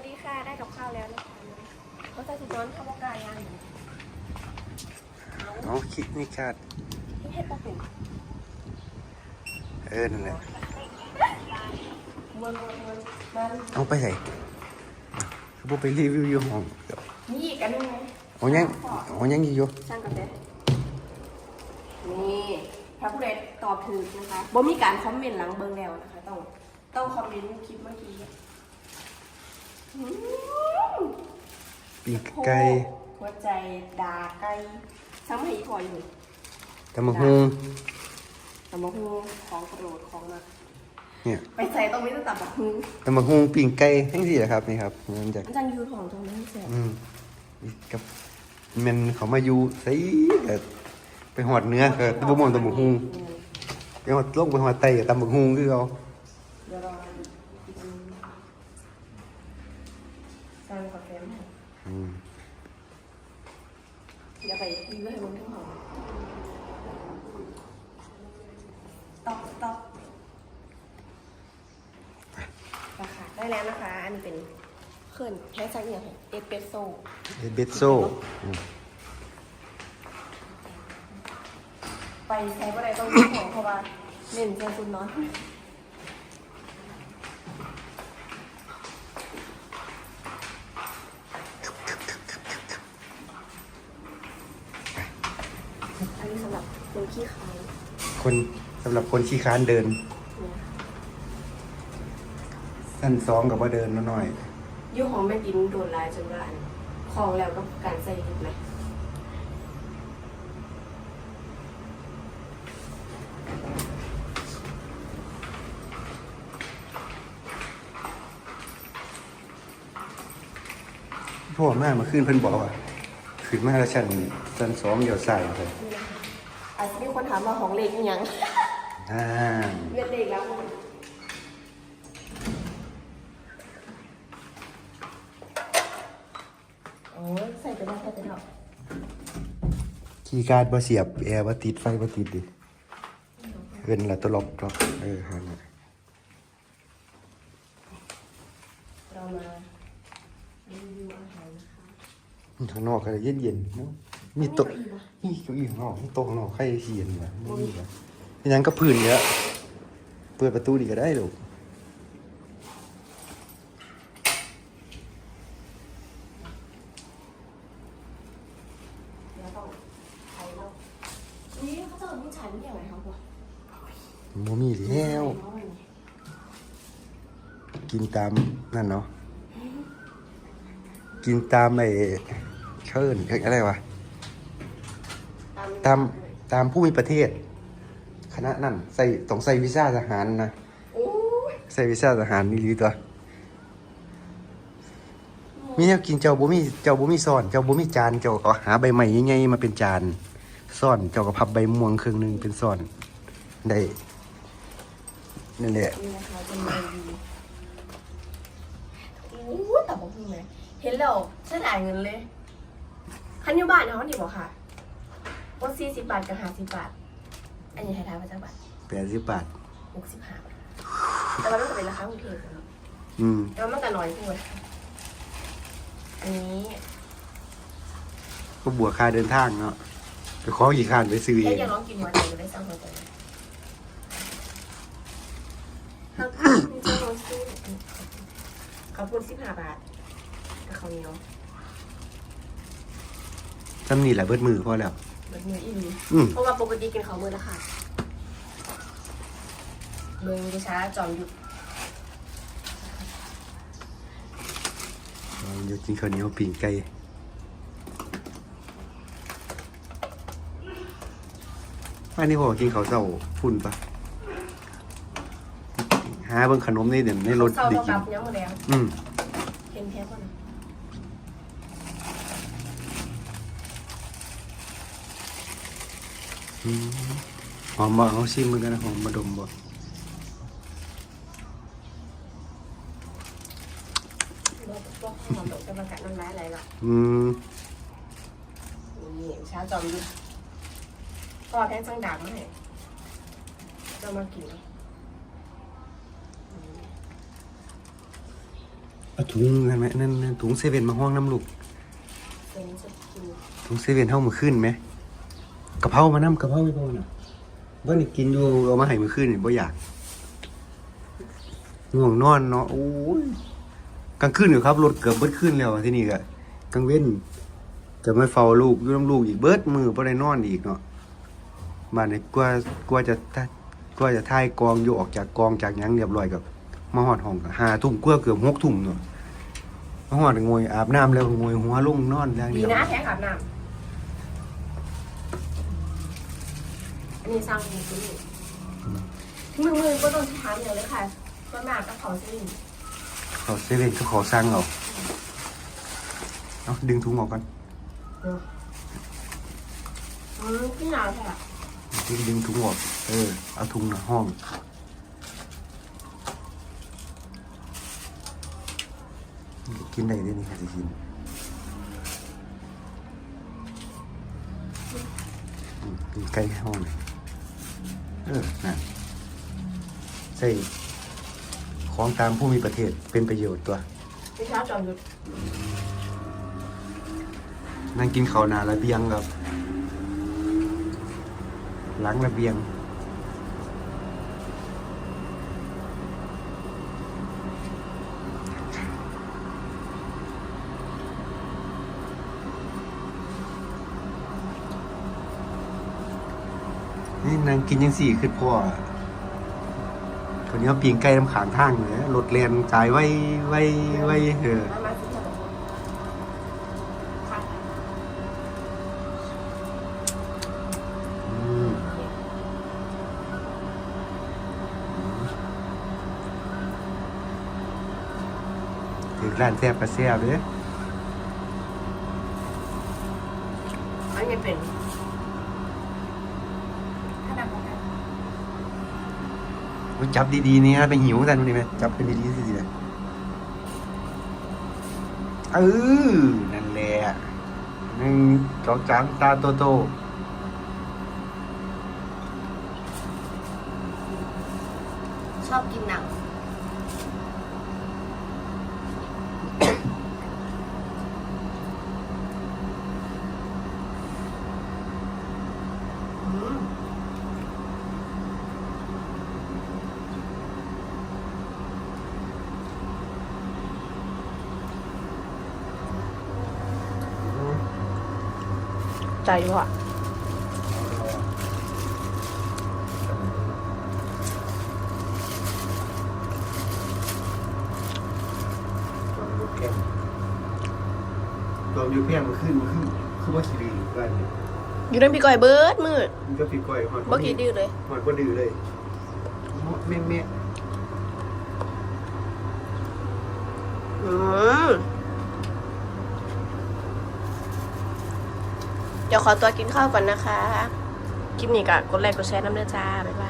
วัสดีค่ะ ได้กับข้าวแล้วนะคะเขาใส่ถุงนอนข้าวบกายย่างอยู่เอาคิดนี่ชาติที่เฮ็ดปลาเป็นเออ นั่นแหละเมืองเมืองเมืองมันเอาไปใส่คือบ่ไปรีวิวอยู่ห้องเดี๋ยวนี่อีกอันหนึงไงเอายังเอายังอยู่ช่างกันเด้นี่ถ้าผู้ใดตอบถูกนะคะบ่มีการคอมเมนต์หลังเบิ่งแล้วนะคะ ต้อง ต้องคอมเมนต์คลิปเมื่อกี้อืม ปีกไก่หัวใจดาไก่ซ้ำให้อีกพออยู่ตำบักหุ่งตำบักหุ่งของโปรดของมักเนี่ยไปใส่ตรงนี้ต้องตับบักหุ่งตำบักหุ่งปีกไก่ทั้งสี่แหละครับนี่ครับมันจากมันจังยูของตรงนี้เสียอืมกับแมันเขามาอยู่ใส่ก็ไปหอดเนื้อก็บ่มองตำบักหุ่งไปหอดลงไปหอดไตกับตำบักหุ่งคือเขา เดี๋ยวรออีกอันนึงสั่งกาแฟมา อืม อย่าไปรีวิวให้มันทั้งหอมตอบตอบราคาได้แล้วนะคะ อันนี้เป็นเครื่องแค่ซักเนี่ยค่ะเอสเปรสโซ่เอสเบสโซ่อืมไปใช้ก็ได้ต้องมีของเพราะว่าเน้นใช้คุณน้อย อันนี้สำหรับคนขี้ขายคนสำหรับคนขี้ค้านเดินเนี่ยสั้นสองกับว่าเดินน้อยยุคของแม่ดินโดนลายจนว่าอันคลองแล้วก็การใส่ถูกไหมๆพ่อแม่มาขึ้นเพิ่นบอกว่า ขึ้นมาแล้วชั้นชั้นสองเดี๋ยวใส่เลยนี่นะคะอาจจะมีคนถามว่าของเล็กยังอ่าเลือดเด็กแล้วโอ้ยใส่ไปได้ใส่ไปได้คีย์การ์ดบ่เสียบแอร์บ่ติดไฟบ่ติดดิเอิ้นละตลกตลกเออฮะน่ะเรามารีวิวอาหารนะคะ ข้างนอกก็เย็นเย็นๆเนาะมีโต๊ะนี่เก้าอี้ข้างนอกมีโต๊ะข้างนอกใครสิเย็นวะบ่มีวะเป็นหยังก็พื้นเนี่ยเปิดประตูดีก็ได้ลูกเดี๋ยวต้องใช้เรานี่เขาจะมีชั้นอย่างไรครับวะบ่มีแล้วกินตามนั่นเนาะกินตามไอ้ เชิญอะไรวะ ตามตามผู้มีประเทศ คณะนั่นใส่ต้องใส่วีซ่าทหารนะโอ้ยใส่วีซ่าทหารนี่ลีตัว มีแนวกินเจ้าบ่มีเจ้าบ่มีซ่อน เจ้าบ่มีจานเจ้าก็หาใบไม้ใหญ่ๆมาเป็นจานซ่อนเจ้าก็พับใบม่วงครึ่งหนึงเป็นซ่อนได้นั่นแหละนี่นะคะเป็นเมนูโอ้ยแต่บอกพี่ไหมเห็นแล้วฉันจ่ายเงินเลย คันอยูบ้านเขาดีบอกค่ะว่าสี่สิบบาทกับห้าสิบบาท อันนี้ไทยทายมาจากบาท80บาท หกสิบห้าบาทแต่ว่ามันก็เป็นราคากรุงเทพเนาะอืม แต่ว่ามันก็น้อยขึ้นเลยอันนี้ก็บวกค่าเดินทางเนาะไปขอกี่คานไปซื้อเอแค่งยังร้องกินวันเดียวได้สั่งหัวใจข้าวปุ้นเจ้าโรสตี้ข้าวปุ้นสิบห้าบาทกับข้าวเหนียว ซ้ำนี่แหละเบิดมือพอแล้วแบบมืออีหลีอืม เพราะว่าปกติกินข้าวมือละค่ะเบิ่งดิช้าจอมหยุดเดี๋ยวกินข้าวเหนียวปิ้งไก่อันนี้พอกินข้าวเช้าพุ่นปะหาเบิ่งขนมนี่เดี๋ยวในรถเศร้าได้เท่ากิกัน บยังหมดแล้วอืมเค็มแค่ก่อนอืม หอมบ่เอาชิมเหมือนกันนะหอมมาดมบ่เราพวกหอมตกจะประกาศน้ำร้ายอะไรล่ะอืมนี่ช้าจอมหยุดก็แทนสังดาบมาให้เรามากินไปเอาถุงนั่นไหมนั่นนั่นถุงเซเว่นมาห้องน้ำลูกเป็นสกิลถุงเซเว่นเฮามือขึ้นไหม กะเพรามานํกะเพราไม่พอน่ะว่านี่กินอยู่เอามาให้มือขึ้นนี่บ่อยากง่วงนอนเนาะโอ้ยกลางคืนอยู่ครับรถเกือบเบิดคืนแล้วที่นี่ก็กลางเว้นจะมาเฝ้าลูกอยู่น้ำลูกอีกเบิดมือบ่ได้นอนอีกเนาะบ้านนี้กว่ากว่าจะกว่าจะทายกองอยู่ออกจากกองจากหยังเรียบร้อยกับมาฮอดห้องก็5ทุ่มกว่าเกือบ6ทุ่มเนาะมาฮอดงวยอาบน้ำแล้วงวยหัวลงนอนอย่างดีเดียวนะแท้อาบน้ำ อันนี้สร้างมือซื้อมือมือก็ต้องถามอย่างเลยค่ะก็มากก็ขอซื้อเขาเซเว่นเขาขอสร้างเอาเอาดึงถุงออกก่อนอืมพี่หนาวใช่ปะดึงถุงออก เออ เอาถุงหน้าห้อง กินได้ด้วยนี่ค่ะสิกินอืมกินใกล้ห้องเลยเออนั่นใส่ของตามผู้มีประเทศเป็นประโยชน์ตัวพี่เช้าจอมยุทธนั่งกินข้าวหนาระเบียงครับ หลังระเบียง นี่นางกินยังสี่คือพ่อคนนี้เอาปีงไก่น้ำขางทางเลยรถเรียนจ่ายไว้ไว้ไว้เออมามาซื้อะอืมถึงร้านแซ่บกระแซ่บเลย อันนี้เป็น ถ้าดำกันมันจับดีๆนี่ฮะไปหิวกันดูดิไหมจับเป็นดีๆสิเลยเออนั่นแหละหนึ่งสองสามตาโตโตชอบกินหนังอืม ใจว่ะตัวยูแพงมันขึ้นมันขึ้นคือว่าขี้ดื้อบ้านนี้อยู่ในพี่ก้อยเบิร์ดมืดมันก็ปีก้อยหอดบ่กี่ดื้อเลย หอดบ่ดื้อเลยแม่แม่อื ดี๋ยวขอตัวกินข้าวก่อนนะคะ คลิปนี้ก็กดไลค์กดแชร์น้ำเด้อจ้า บ๊ายบาย